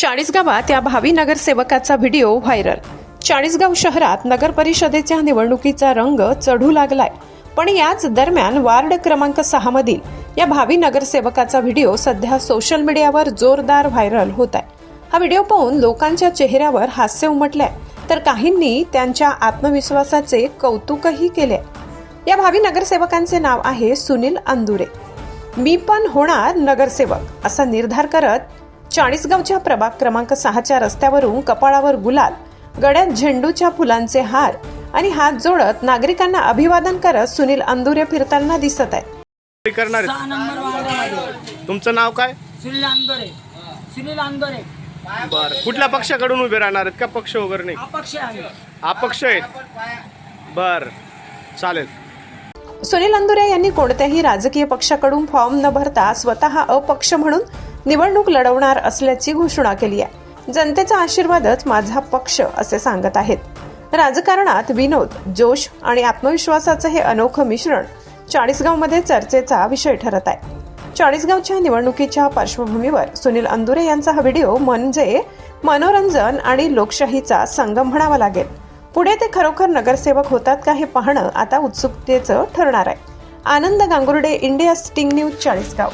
चाळीसगावात या भावी नगरसेवकाचा video viral. Chalisgaon शहरात नगर परिषदेच्या निवडणुकीचा रंग चढू लागलाय. पण याच दरम्यान वार्ड क्रमांक सहा मधील या भावी नगरसेवकाचा व्हिडिओ सध्या सोशल मीडियावर जोरदार व्हायरल होत आहे हा व्हिडिओ पाहून लोकांच्या चेहऱ्यावर हास्य उमटलंय. तर काहींनी त्यांच्या आत्मविश्वासाचे कौतुकही केले या भावी नगरसेवकांचे नाव आहे सुनील अंदुरे. मी पण होणार नगरसेवक असा निर्धार करत चाळीसगावच्या प्रभाग क्रमांक सहाच्या रस्त्यावरून कपाळावर गुलाल गळ्यात झेंडूच्या फुलांचे हार आणि हात जोडत नागरिकांना अभिवादन करत सुनील अंदुरे फिरताना दिसत आहे ते करणार आहेत. सहा नंबर वार्डामध्ये. तुमचं नाव काय? सुनील अंदोरे. सुनील अंदोरे. बर. कुठल्या पक्षाकडून उभे राहणार आहेत? का पक्ष वगैरे नाही? अपक्ष आहे. अपक्ष आहेत बर. चालेल. सुनील अंदुरे यांनी कोणत्याही राजकीय पक्षाकडून फॉर्म न भरता स्वतः अपक्ष म्हणून निवडणूक लढवणार असल्याची घोषणा केली आहे. जनतेचा आशीर्वादच माझा पक्ष असे सांगत आहेत. राजकारणात विनोद जोश आणि आत्मविश्वासाचं हे अनोखं मिश्रण चाळीसगावमध्ये चर्चेचा विषय ठरत आहे. चाळीसगावच्या निवडणुकीच्या पार्श्वभूमीवर सुनील अंदुरे यांचा हा व्हिडिओ म्हणजे मनोरंजन आणि लोकशाहीचा संगम म्हणावा लागेल. पुढे ते खरोखर नगरसेवक होतात का हे पाहणं आता उत्सुकतेचं ठरणार आहे. Anand Gangurde India sting news Chalisgaon.